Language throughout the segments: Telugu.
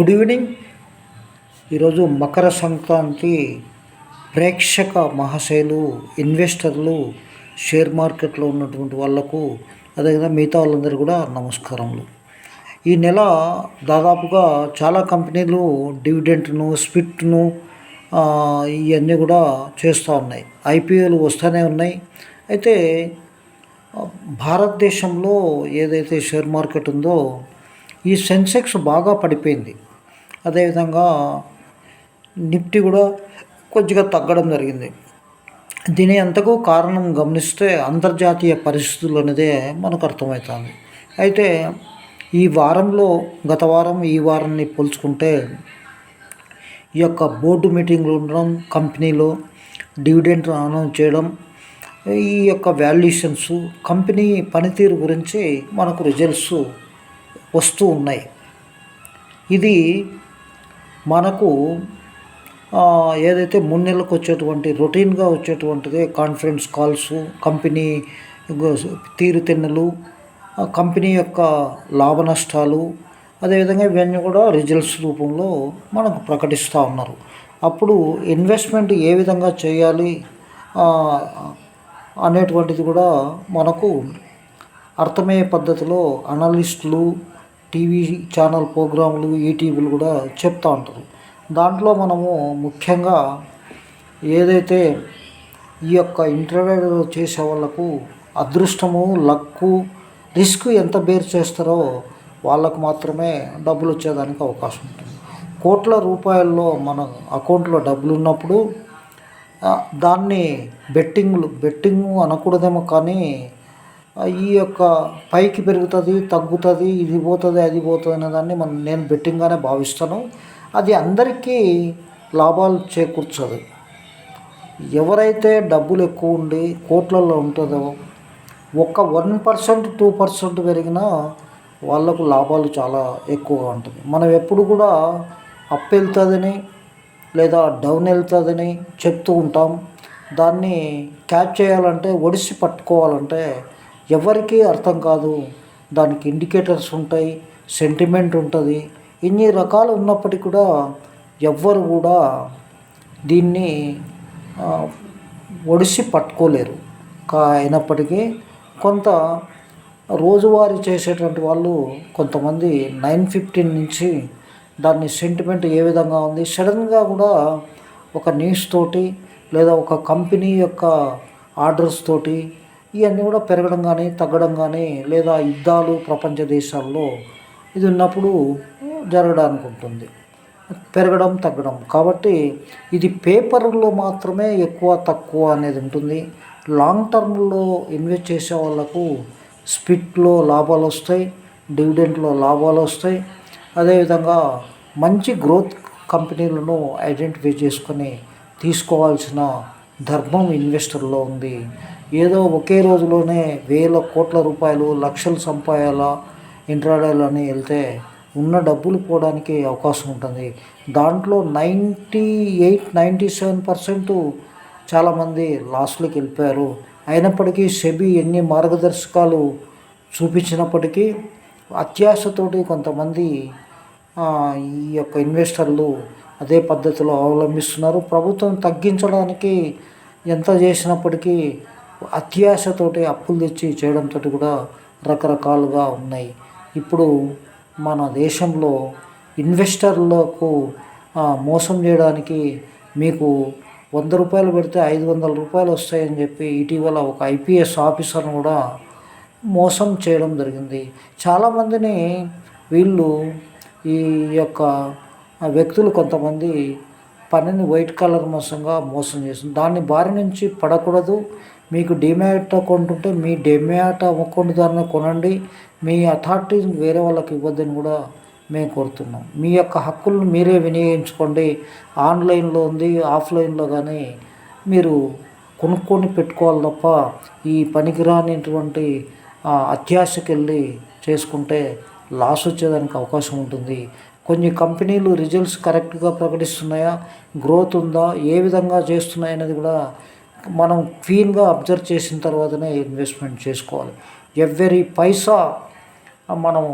గుడ్ ఈవినింగ్ ఈరోజు మకర సంక్రాంతి ప్రేక్షక మహాశయులు ఇన్వెస్టర్లు షేర్ మార్కెట్లో ఉన్నటువంటి వాళ్ళకు అదేవిధంగా మిగతా వాళ్ళందరూ కూడా నమస్కారములు. ఈ నెల దాదాపుగా చాలా కంపెనీలు డివిడెంట్ను స్పిట్ను ఇవన్నీ కూడా చేస్తూ ఉన్నాయి. ఐపీఎల్ వస్తూనే ఉన్నాయి. అయితే భారతదేశంలో ఏదైతే షేర్ మార్కెట్ ఉందో ఈ సెన్సెక్స్ బాగా పడిపోయింది. అదేవిధంగా నిఫ్టీ కూడా కొద్దిగా తగ్గడం జరిగింది. దీని ఎంతకు కారణం గమనిస్తే అంతర్జాతీయ పరిస్థితులు అనేదే మనకు అర్థమవుతుంది. అయితే ఈ వారంలో గత వారం ఈ వారాన్ని పోల్చుకుంటే ఈ యొక్క బోర్డు మీటింగ్లు ఉండడం కంపెనీలో డివిడెంట్ అనౌన్స్ చేయడం ఈ యొక్క వాల్యుయేషన్స్ కంపెనీ పనితీరు గురించి మనకు రిజల్ట్స్ వస్తూ ఉన్నాయి. ఇది మనకు ఏదైతే మూడు నెలలకు వచ్చేటువంటి రొటీన్గా వచ్చేటువంటిది కాన్ఫరెన్స్ కాల్స్ కంపెనీ తీరుతెన్నులు కంపెనీ యొక్క లాభ నష్టాలు అదేవిధంగా ఇవన్నీ కూడా రిజల్ట్స్ రూపంలో మనకు ప్రకటిస్తూ ఉన్నారు. అప్పుడు ఇన్వెస్ట్మెంట్ ఏ విధంగా చేయాలి అనేటువంటిది కూడా మనకు అర్థమయ్యే పద్ధతిలో అనలిస్టులు టీవీ ఛానల్ ప్రోగ్రాములు ఈటీవీలు కూడా చెప్తూ ఉంటారు దాంట్లో మనము ముఖ్యంగా ఏదైతే ఈ యొక్క ఇంటర్వ్యూ చేసే వాళ్ళకు అదృష్టము లక్కు రిస్క్ ఎంత బేర్ చేస్తారో వాళ్ళకు మాత్రమే డబ్బులు వచ్చేదానికి అవకాశం ఉంటుంది. కోట్ల రూపాయల్లో మన అకౌంట్లో డబ్బులు ఉన్నప్పుడు దాన్ని బెట్టింగ్లు బెట్టింగ్ అనకూడదేమో కానీ ఈ యొక్క పైకి పెరుగుతుంది తగ్గుతుంది ఇది పోతుంది అది పోతుంది అనే దాన్ని మనం నేను బెట్టింగ్గానే భావిస్తాను. అది అందరికీ లాభాలు చేకూర్చదు. ఎవరైతే డబ్బులు ఎక్కువ ఉండి కోట్లలో ఉంటుందో ఒక్క వన్ పర్సెంట్ టూ పర్సెంట్ పెరిగినా వాళ్ళకు లాభాలు చాలా ఎక్కువగా ఉంటుంది. మనం ఎప్పుడు కూడా అప్ వెళ్తుందని లేదా డౌన్ వెళ్తుందని చెప్తూ ఉంటాం. దాన్ని క్యాచ్ చేయాలంటే ఒడిసి పట్టుకోవాలంటే ఎవరికీ అర్థం కాదు. దానికి ఇండికేటర్స్ ఉంటాయి సెంటిమెంట్ ఉంటుంది. ఇన్ని రకాలు ఉన్నప్పటికీ కూడా ఎవ్వరు కూడా దీన్ని ఒడిసి పట్టుకోలేరు. కా అయినప్పటికీ కొంత రోజువారీ చేసేటువంటి వాళ్ళు కొంతమంది నైన్ ఫిఫ్టీన్ నుంచి దాన్ని సెంటిమెంట్ ఏ విధంగా ఉంది సడన్గా కూడా ఒక న్యూస్ తోటి లేదా ఒక కంపెనీ యొక్క ఆర్డర్స్ తోటి ఇవన్నీ కూడా పెరగడం కానీ తగ్గడం కానీ లేదా యుద్ధాలు ప్రపంచ దేశాల్లో ఇది ఉన్నప్పుడు జరగడానికి ఉంటుంది. పెరగడం తగ్గడం. కాబట్టి ఇది పేపర్లో మాత్రమే ఎక్కువ తక్కువ అనేది ఉంటుంది. లాంగ్ టర్మ్లో ఇన్వెస్ట్ చేసే వాళ్ళకు స్పిట్లో లాభాలు వస్తాయి డివిడెంట్లో లాభాలు వస్తాయి. అదేవిధంగా మంచి గ్రోత్ కంపెనీలను ఐడెంటిఫై చేసుకొని తీసుకోవాల్సిన ధర్మం ఇన్వెస్టర్లో ఉంది. ఏదో ఒకే రోజులోనే వేల కోట్ల రూపాయలు లక్షలు సంపాయాలా ఇంట్రాడేలు అని వెళ్తే ఉన్న డబ్బులు పోవడానికి అవకాశం ఉంటుంది. దాంట్లో ninety eight ninety seven percent చాలామంది లాస్ట్లోకి వెళ్ళిపోయారు. అయినప్పటికీ సెబీ ఎన్ని మార్గదర్శకాలు చూపించినప్పటికీ అత్యాశతోటి కొంతమంది ఈ యొక్క ఇన్వెస్టర్లు అదే పద్ధతిలో అవలంబిస్తున్నారు. ప్రభుత్వం తగ్గించడానికి ఎంత చేసినప్పటికీ అత్యాశతోటి అప్పులు తెచ్చి చేయడంతో కూడా రకరకాలుగా ఉన్నాయి. ఇప్పుడు మన దేశంలో ఇన్వెస్టర్లకు మోసం చేయడానికి మీకు వంద రూపాయలు పెడితే ఐదు వందల రూపాయలు వస్తాయని చెప్పి ఇటీవల ఒక ఐపీఎస్ ఆఫీసర్ను కూడా మోసం చేయడం జరిగింది. చాలామందిని వీళ్ళు ఈ యొక్క వ్యక్తులు కొంతమంది పనిని వైట్ కలర్ మోసంగా మోసం చేస్తుంది దాన్ని బారి నుంచి పడకూడదు. మీకు డిమ్యాట్ అకౌంట్ ఉంటే మీ డిమ్యాట్ అకౌంట్ ద్వారా కొనండి. మీ అథారిటీ వేరే వాళ్ళకి ఇవ్వద్దని కూడా మేము కోరుతున్నాం. మీ యొక్క హక్కులను మీరే వినియోగించుకోండి. ఆన్లైన్లో ఉంది ఆఫ్లైన్లో కానీ మీరు కొనుక్కొని పెట్టుకోవాలి తప్ప ఈ పనికిరానిటువంటి అత్యాశకెళ్ళి చేసుకుంటే లాస్ వచ్చేదానికి అవకాశం ఉంటుంది. కొన్ని కంపెనీలు రిజల్ట్స్ కరెక్ట్గా ప్రకటిస్తున్నాయా గ్రోత్ ఉందా ఏ విధంగా చేస్తున్నాయి అనేది కూడా మనం క్లీన్గా అబ్జర్వ్ చేసిన తర్వాతనే ఇన్వెస్ట్మెంట్ చేసుకోవాలి. ఎవ్రీ పైసా మనం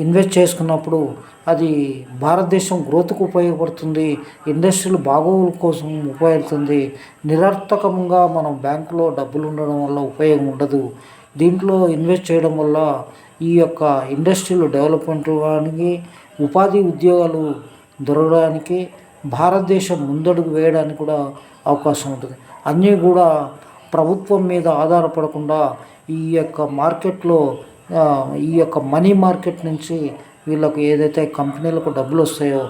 ఇన్వెస్ట్ చేసుకున్నప్పుడు అది భారతదేశం గ్రోత్కు ఉపయోగపడుతుంది ఇండస్ట్రీలు బాగోగుల కోసం ఉపయోగపడుతుంది నిరర్థకంగా మనం బ్యాంకులో డబ్బులు ఉండడం వల్ల ఉపయోగం ఉండదు. దీంట్లో ఇన్వెస్ట్ చేయడం వల్ల ఈ యొక్క ఇండస్ట్రీలు డెవలప్మెంట్ అవ్వడానికి ఉపాధి ఉద్యోగాలు దొరకడానికి భారతదేశం ముందడుగు వేయడానికి కూడా అవకాశం ఉంటుంది. అన్నీ కూడా ప్రభుత్వం మీద ఆధారపడకుండా ఈ యొక్క మార్కెట్లో ఈ యొక్క మనీ మార్కెట్ నుంచి వీళ్ళకు ఏదైతే కంపెనీలకు డబ్బులు వస్తాయో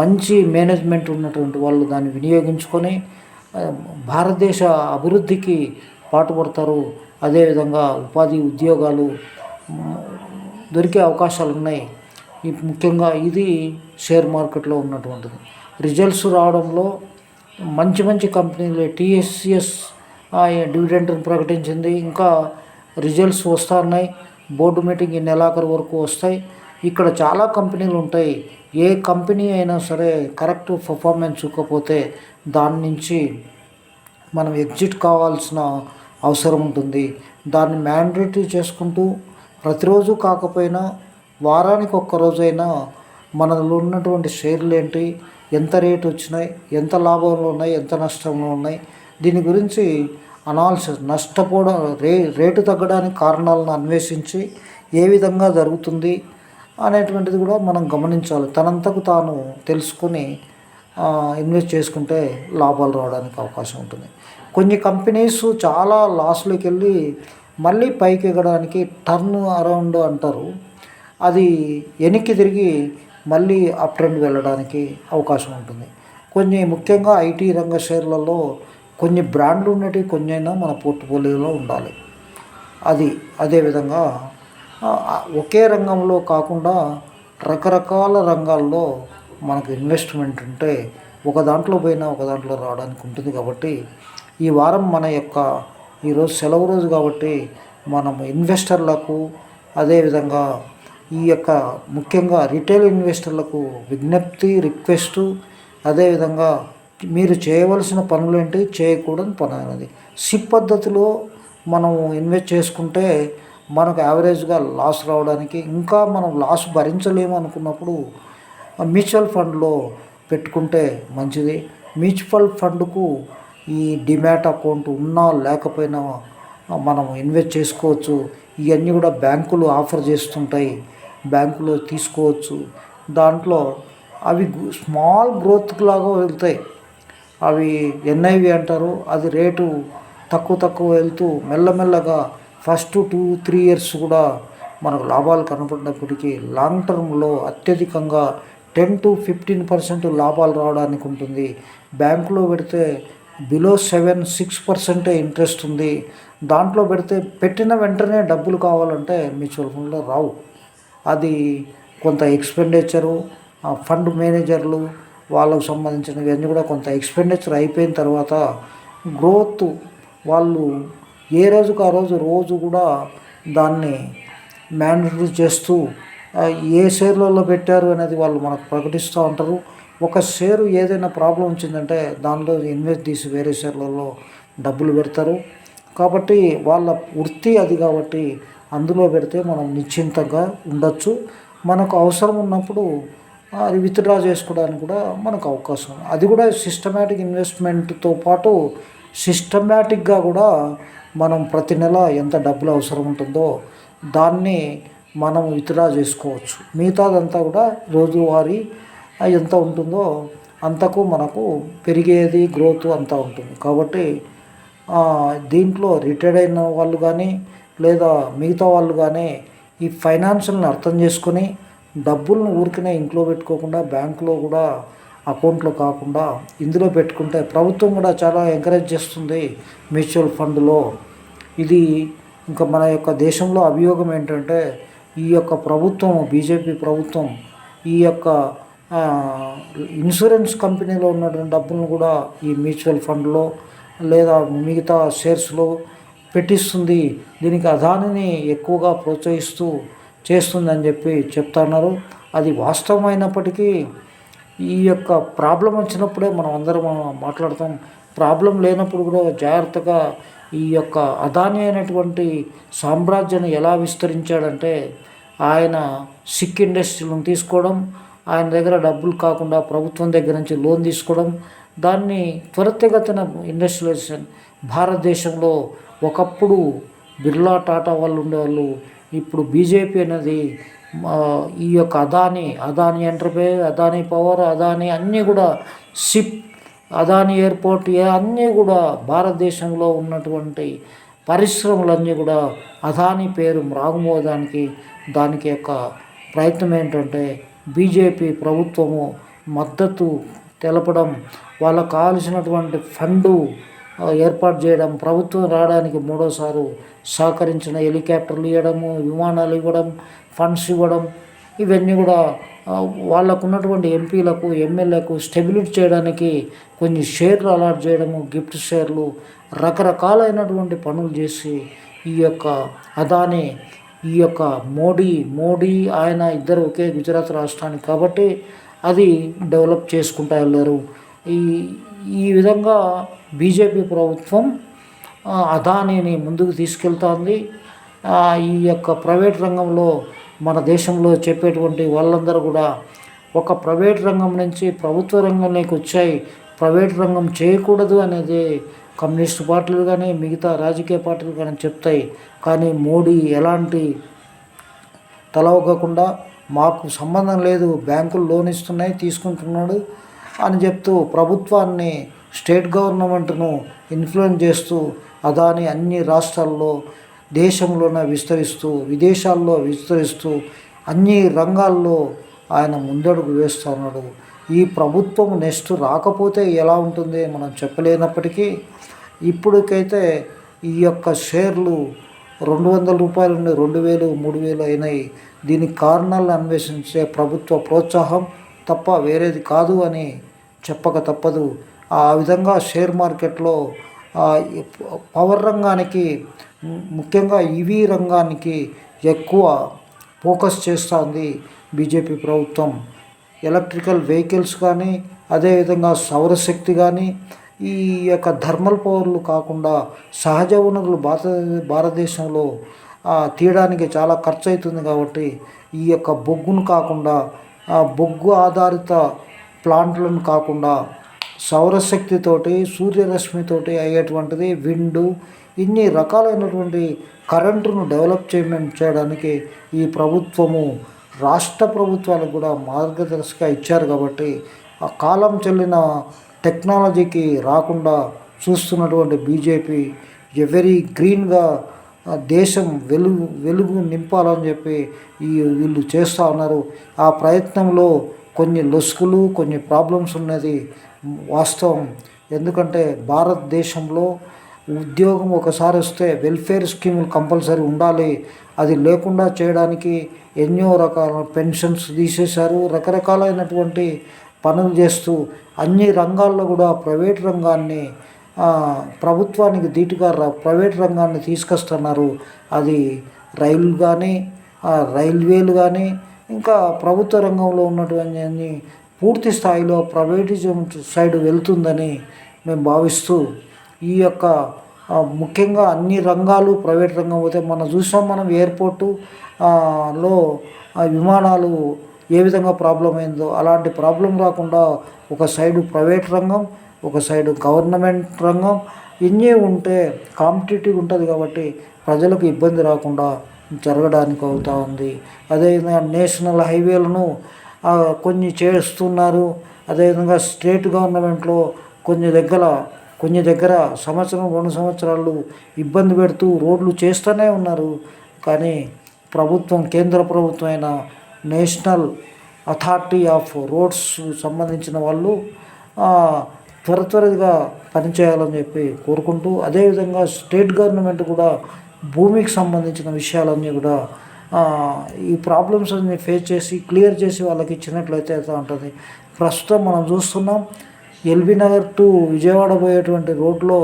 మంచి మేనేజ్మెంట్ ఉన్నటువంటి వాళ్ళు దాన్ని వినియోగించుకొని భారతదేశ అభివృద్ధికి పాటుపడతారు. అదేవిధంగా ఉపాధి ఉద్యోగాలు దొరికే అవకాశాలు ఉన్నాయి. ముఖ్యంగా ఇది షేర్ మార్కెట్లో ఉన్నటువంటిది. రిజల్ట్స్ రావడంలో మంచి మంచి కంపెనీలు టీఎస్సిఎస్ డివిడెంట్ని ప్రకటించింది. ఇంకా రిజల్ట్స్ వస్తూ ఉన్నాయి బోర్డు మీటింగ్ ఈ నెలాఖరు వరకు వస్తాయి. ఇక్కడ చాలా కంపెనీలు ఉంటాయి. ఏ కంపెనీ అయినా సరే కరెక్ట్ పర్ఫార్మెన్స్ చూకపోతే దాని నుంచి మనం ఎగ్జిట్ కావాల్సిన అవసరం ఉంటుంది. దాన్ని మ్యాండేటరీ చేసుకుంటూ ప్రతిరోజు కాకపోయినా వారానికి ఒక్క రోజైనా మనలో ఉన్నటువంటి షేర్లు ఏంటి ఎంత రేటు వచ్చినాయి ఎంత లాభంలో ఉన్నాయి ఎంత నష్టంలో ఉన్నాయి దీని గురించి అనాలిసిస్ నష్టపోవడం రే రేటు తగ్గడానికి కారణాలను అన్వేషించి ఏ విధంగా జరుగుతుంది అనేటువంటిది కూడా మనం గమనించాలి. తనంతకు తాను తెలుసుకొని ఇన్వెస్ట్ చేసుకుంటే లాభాలు రావడానికి అవకాశం ఉంటుంది. కొన్ని కంపెనీస్ చాలా లాస్లోకి వెళ్ళి మళ్ళీ పైకి ఎగడానికి టర్న్ అరౌండ్ అంటారు. అది వెనక్కి తిరిగి మళ్ళీ అప్ ట్రెండ్ వెళ్ళడానికి అవకాశం ఉంటుంది. కొన్ని ముఖ్యంగా ఐటీ రంగ షేర్లలో కొన్ని బ్రాండ్లు ఉన్నవి కొన్ని అయినా మన పోర్ట్ఫోలియోలో ఉండాలి. అది అదేవిధంగా ఒకే రంగంలో కాకుండా రకరకాల రంగాల్లో మనకు ఇన్వెస్ట్మెంట్ ఉంటే ఒక దాంట్లో పోయినా ఒక దాంట్లో రావడానికి ఉంటుంది కాబట్టి ఈ వారం మన యొక్క ఈరోజు సెలవు రోజు కాబట్టి మనం ఇన్వెస్టర్లకు అదేవిధంగా ఈ యొక్క ముఖ్యంగా రిటైల్ ఇన్వెస్టర్లకు విజ్ఞప్తి రిక్వెస్టు అదేవిధంగా మీరు చేయవలసిన పనులేంటి చేయకూడని పని అనేది. సిప్ పద్ధతిలో మనం ఇన్వెస్ట్ చేసుకుంటే మనకు యావరేజ్గా లాస్ రావడానికి ఇంకా మనం లాస్ భరించలేము అనుకున్నప్పుడు మ్యూచువల్ ఫండ్లో పెట్టుకుంటే మంచిది. మ్యూచువల్ ఫండ్కు ఈ డిమాట్ అకౌంట్ ఉన్నా లేకపోయినా మనం ఇన్వెస్ట్ చేసుకోవచ్చు. ఇవన్నీ కూడా బ్యాంకులు ఆఫర్ చేస్తుంటాయి. బ్యాంకులో తీసుకోవచ్చు. దాంట్లో అవి స్మాల్ గ్రోత్ లాగా వెళ్తాయి. అవి ఎన్ఐవి అంటారు. అది రేటు తక్కువ తక్కువ వెళ్తూ మెల్లమెల్లగా ఫస్ట్ టూ త్రీ ఇయర్స్ కూడా మనకు లాభాలు కనపడినప్పటికీ లాంగ్ టర్మ్లో అత్యధికంగా టెన్ టు ఫిఫ్టీన్ పర్సెంట్ లాభాలు రావడానికి ఉంటుంది. బ్యాంకులో పెడితే బిలో సెవెన్ సిక్స్ పర్సెంటే ఇంట్రెస్ట్ ఉంది. దాంట్లో పెడితే పెట్టిన వెంటనే డబ్బులు కావాలంటే మ్యూచువల్ ఫండ్లో రావు. అది కొంత ఎక్స్పెండిచరు ఆ ఫండ్ మేనేజర్లు వాళ్ళకు సంబంధించినవి అన్నీ కూడా కొంత ఎక్స్పెండిచర్ అయిపోయిన తర్వాత గ్రోత్ వాళ్ళు ఏ రోజుకు ఆ రోజు రోజు కూడా దాన్ని మేనేజ్ చేస్తూ ఏ షేర్లలో పెట్టారు అనేది వాళ్ళు మనకు ప్రకటిస్తూ ఉంటారు. ఒక షేరు ఏదైనా ప్రాబ్లం వచ్చిందంటే దానిలో ఇన్వెస్ట్ తీసి వేరే షేర్లలో డబ్బులు పెడతారు. కాబట్టి వాళ్ళ వృత్తి అది కాబట్టి అందులో పెడితే మనం నిశ్చింతగా ఉండొచ్చు. మనకు అవసరం ఉన్నప్పుడు అది విత్డ్రా చేసుకోవడానికి కూడా మనకు అవకాశం. అది కూడా సిస్టమేటిక్ ఇన్వెస్ట్మెంట్తో పాటు సిస్టమేటిక్గా కూడా మనం ప్రతి నెల ఎంత డబ్బులు అవసరం ఉంటుందో దాన్ని మనం విత్డ్రా చేసుకోవచ్చు. మిగతాదంతా కూడా రోజువారీ ఎంత ఉంటుందో అంతకు మనకు పెరిగేది గ్రోత్ అంతా ఉంటుంది. కాబట్టి దీంట్లో రిటైర్డ్ అయిన వాళ్ళు కానీ లేదా మిగతా వాళ్ళు కానీ ఈ ఫైనాన్షియల్ని అర్థం చేసుకొని డబ్బులను ఊరికనే ఇంట్లో పెట్టుకోకుండా బ్యాంకులో కూడా అకౌంట్లో కాకుండా ఇందులో పెట్టుకుంటే ప్రభుత్వం కూడా చాలా ఎంకరేజ్ చేస్తుంది మ్యూచువల్ ఫండ్లో. ఇది ఇంకా మన యొక్క దేశంలో అభియోగం ఏంటంటే ఈ యొక్క ప్రభుత్వం బీజేపీ ప్రభుత్వం ఈ యొక్క ఇన్సూరెన్స్ కంపెనీలో ఉన్నటువంటి డబ్బులను కూడా ఈ మ్యూచువల్ ఫండ్లో లేదా మిగతా షేర్స్లో పెట్టిస్తుంది. దీనికి అదానిని ఎక్కువగా ప్రోత్సహిస్తూ చేస్తుందని చెప్పి చెప్తున్నారు. అది వాస్తవమైనప్పటికీ ఈ యొక్క ప్రాబ్లం వచ్చినప్పుడే మనం అందరం మాట్లాడతాం. ప్రాబ్లం లేనప్పుడు కూడా జాగ్రత్తగా ఈ యొక్క అదాని అయినటువంటి సామ్రాజ్యాన్ని ఎలా విస్తరించాడంటే ఆయన సిక్ ఇండస్ట్రీలను తీసుకోవడం ఆయన దగ్గర డబ్బులు కాకుండా ప్రభుత్వం దగ్గర నుంచి లోన్ తీసుకోవడం దాన్ని త్వరితగతిన ఇండస్ట్రియలైజేషన్ భారతదేశంలో ఒకప్పుడు బిర్లా టాటా వాళ్ళు ఉండేవాళ్ళు. ఇప్పుడు బీజేపీ అనేది ఈ యొక్క అదాని అదాని ఎంటర్ప్రైజ్ అదాని పవర్ అదాని అన్నీ కూడా సిప్ అదాని ఎయిర్పోర్ట్ ఏ అన్నీ కూడా భారతదేశంలో ఉన్నటువంటి పరిశ్రమలన్నీ కూడా అదాని పేరు మ్రాగుమోదానికి దానికి యొక్క ప్రయత్నం ఏంటంటే బీజేపీ ప్రభుత్వము మద్దతు తెలపడం వాళ్ళకు కావాల్సినటువంటి ఫండు ఏర్పాటు చేయడం ప్రభుత్వం రావడానికి మూడోసారి సహకరించిన హెలికాప్టర్లు ఇవ్వడము విమానాలు ఇవ్వడం ఫండ్స్ ఇవ్వడం ఇవన్నీ కూడా వాళ్ళకు ఉన్నటువంటి ఎంపీలకు ఎమ్మెల్యేలకు స్టెబిలిటీ చేయడానికి కొన్ని షేర్లు అలాట్ చేయడము గిఫ్ట్ షేర్లు రకరకాలైనటువంటి పనులు చేసి ఈ యొక్క అదాని ఈ యొక్క మోడీ మోడీ ఆయన ఇద్దరు ఒకే గుజరాత్ రాష్ట్రానికి కాబట్టి అది డెవలప్ చేసుకుంటా వెళ్ళారు. ఈ ఈ విధంగా బీజేపీ ప్రభుత్వం అదానీని ముందుకు తీసుకెళ్తోంది. ఈ యొక్క ప్రైవేట్ రంగంలో మన దేశంలో చెప్పేటువంటి వాళ్ళందరూ కూడా ఒక ప్రైవేట్ రంగం నుంచి ప్రభుత్వ రంగంలోకి వచ్చాయి. ప్రైవేట్ రంగం చేయకూడదు అనేది కమ్యూనిస్ట్ పార్టీలు కానీ మిగతా రాజకీయ పార్టీలు కానీ చెప్తాయి. కానీ మోడీ ఎలాంటి తలవకుండా మాకు సంబంధం లేదు బ్యాంకులు లోన్ ఇస్తున్నాయి తీసుకుంటున్నాడు. అని చెప్తూ ప్రభుత్వాన్ని స్టేట్ గవర్నమెంట్ను ఇన్ఫ్లుయెన్స్ చేస్తూ అదాని అన్ని రాష్ట్రాల్లో దేశంలోనే విస్తరిస్తూ విదేశాల్లో విస్తరిస్తూ అన్ని రంగాల్లో ఆయన ముందడుగు వేస్తున్నాడు. ఈ ప్రభుత్వం నెక్స్ట్ రాకపోతే ఎలా ఉంటుంది మనం చెప్పలేనప్పటికీ ఇప్పటికైతే ఈ యొక్క షేర్లు రెండు వందల రూపాయలు నుండి రెండు వేలు మూడు వేలు అయినాయి. దీనికి కారణాలను అన్వేషించే ప్రభుత్వ ప్రోత్సాహం తప్ప వేరేది కాదు అని చెప్పక తప్పదు. ఆ విధంగా షేర్ మార్కెట్లో పవర్ రంగానికి ముఖ్యంగా ఈవీ రంగానికి ఎక్కువ ఫోకస్ చేస్తుంది బీజేపీ ప్రభుత్వం. ఎలక్ట్రికల్ వెహికల్స్ కానీ అదేవిధంగా సౌరశక్తి కానీ ఈ యొక్క థర్మల్ పవర్లు కాకుండా సహజ వనరులు భారత భారతదేశంలో తీయడానికి చాలా ఖర్చు అవుతుంది కాబట్టి ఈ యొక్క బొగ్గును కాకుండా ఆ బొగ్గు ఆధారిత ప్లాంట్లను కాకుండా సౌరశక్తితోటి సూర్యరశ్మితోటి అయ్యేటువంటిది విండు ఇన్ని రకాలైనటువంటి కరెంటును డెవలప్ చేయడం చేయడానికి ఈ ప్రభుత్వము రాష్ట్ర ప్రభుత్వాలకు కూడా మార్గదర్శక ఇచ్చారు కాబట్టి ఆ కాలం చెల్లిన టెక్నాలజీకి రాకుండా చూస్తున్నటువంటి బీజేపీ ఎవరీ గ్రీన్గా దేశం వెలుగు వెలుగు నింపాలని చెప్పి ఈ వీళ్ళు చేస్తూ ఉన్నారు. ఆ ప్రయత్నంలో కొన్ని లొసుకులు కొన్ని ప్రాబ్లమ్స్ ఉన్నది వాస్తవం. ఎందుకంటే భారతదేశంలో ఉద్యోగం ఒకసారి వస్తే వెల్ఫేర్ స్కీములు కంపల్సరీ ఉండాలి. అది లేకుండా చేయడానికి ఎన్నో రకాల పెన్షన్స్ తీసేశారు. రకరకాలైనటువంటి పనులు చేస్తూ అన్ని రంగాల్లో కూడా ప్రైవేట్ రంగాన్ని ప్రభుత్వానికి ధీటుగా ప్రైవేట్ రంగాన్ని తీసుకొస్తున్నారు. అది రైలు కానీ రైల్వేలు కానీ ఇంకా ప్రభుత్వ రంగంలో ఉన్నటువంటి పూర్తి స్థాయిలో ప్రైవేటిజం సైడ్ వెళ్తుందని మేము భావిస్తూ ఈ యొక్క ముఖ్యంగా అన్ని రంగాలు ప్రైవేట్ రంగం పోతే మనం చూసాం మనం ఎయిర్పోర్టు లో విమానాలు ఏ విధంగా ప్రాబ్లం అయిందో అలాంటి ప్రాబ్లం రాకుండా ఒక సైడు ప్రైవేట్ రంగం ఒక సైడు గవర్నమెంట్ రంగం ఇన్ని ఉంటే కాంపిటేటివ్ ఉంటుంది కాబట్టి ప్రజలకు ఇబ్బంది రాకుండా జరగడానికి అవుతూ ఉంది. అదేవిధంగా నేషనల్ హైవేలను కొన్ని చేస్తున్నారు. అదేవిధంగా స్టేట్ గవర్నమెంట్లో కొన్ని దగ్గర కొన్ని దగ్గర సంవత్సరం రెండు సంవత్సరాలు ఇబ్బంది పెడుతూ రోడ్లు చేస్తూనే ఉన్నారు. కానీ ప్రభుత్వం కేంద్ర ప్రభుత్వం అయిన నేషనల్ అథారిటీ ఆఫ్ రోడ్స్ సంబంధించిన వాళ్ళు త్వర త్వరగా పనిచేయాలని చెప్పి కోరుకుంటూ అదేవిధంగా స్టేట్ గవర్నమెంట్ కూడా భూమికి సంబంధించిన విషయాలన్నీ కూడా ఈ ప్రాబ్లమ్స్ అన్ని ఫేస్ చేసి క్లియర్ చేసి వాళ్ళకి ఇచ్చినట్లయితే అయితే ఉంటుంది? ప్రస్తుతం మనం చూస్తున్నాం ఎల్బీ నగర్ టు విజయవాడ పోయేటువంటి రోడ్లో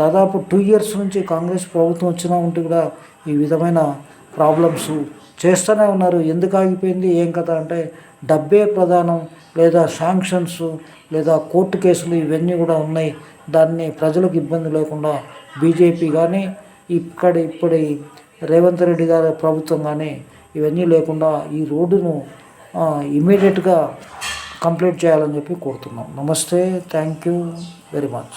దాదాపు టూ ఇయర్స్ నుంచి కాంగ్రెస్ ప్రభుత్వం వచ్చినా ఉంటే కూడా ఈ విధమైన ప్రాబ్లమ్స్ చేస్తూనే ఉన్నారు. ఎందుకు ఆగిపోయింది? ఏం కథ అంటే డబ్బే ప్రధానం లేదా శాంక్షన్స్ లేదా కోర్టు కేసులు ఇవన్నీ కూడా ఉన్నాయి. దాన్ని ప్రజలకు ఇబ్బంది లేకుండా బీజేపీ కానీ ఇక్కడ ఇప్పటి రేవంత్ రెడ్డి గారి ప్రభుత్వం కానీ ఇవన్నీ లేకుండా ఈ రోడ్డును ఇమీడియట్గా కంప్లీట్ చేయాలని చెప్పి కోరుతున్నాం. నమస్తే. Thank you very much.